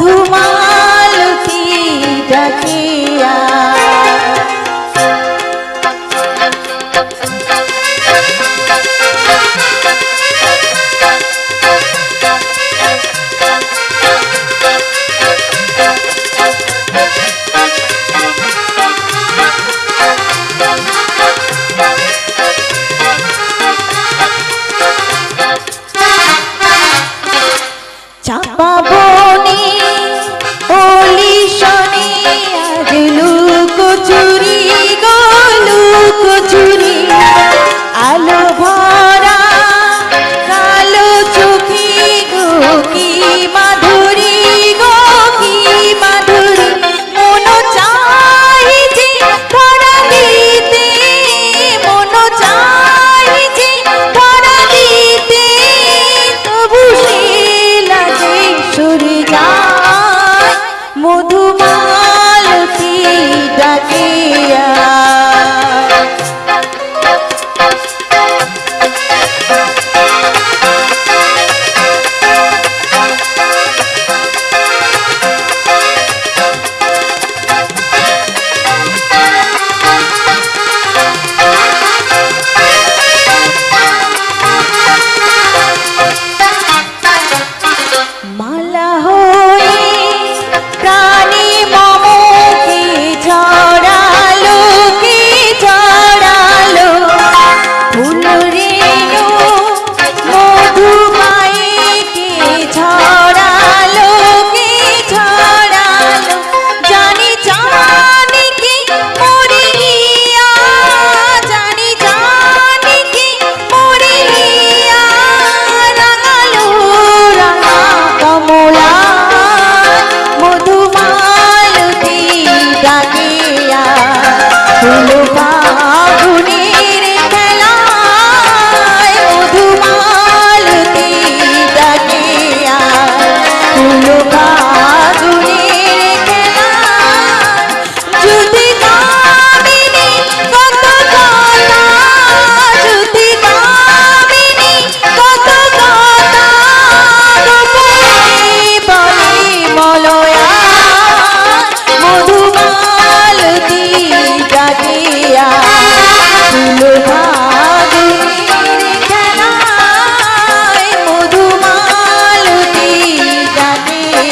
মধুমা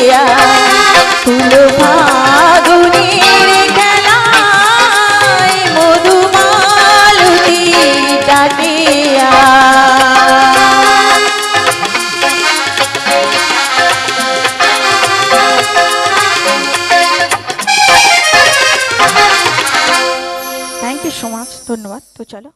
ছায়া তুলো thank you so much ধন্যবাদ। তো চলো।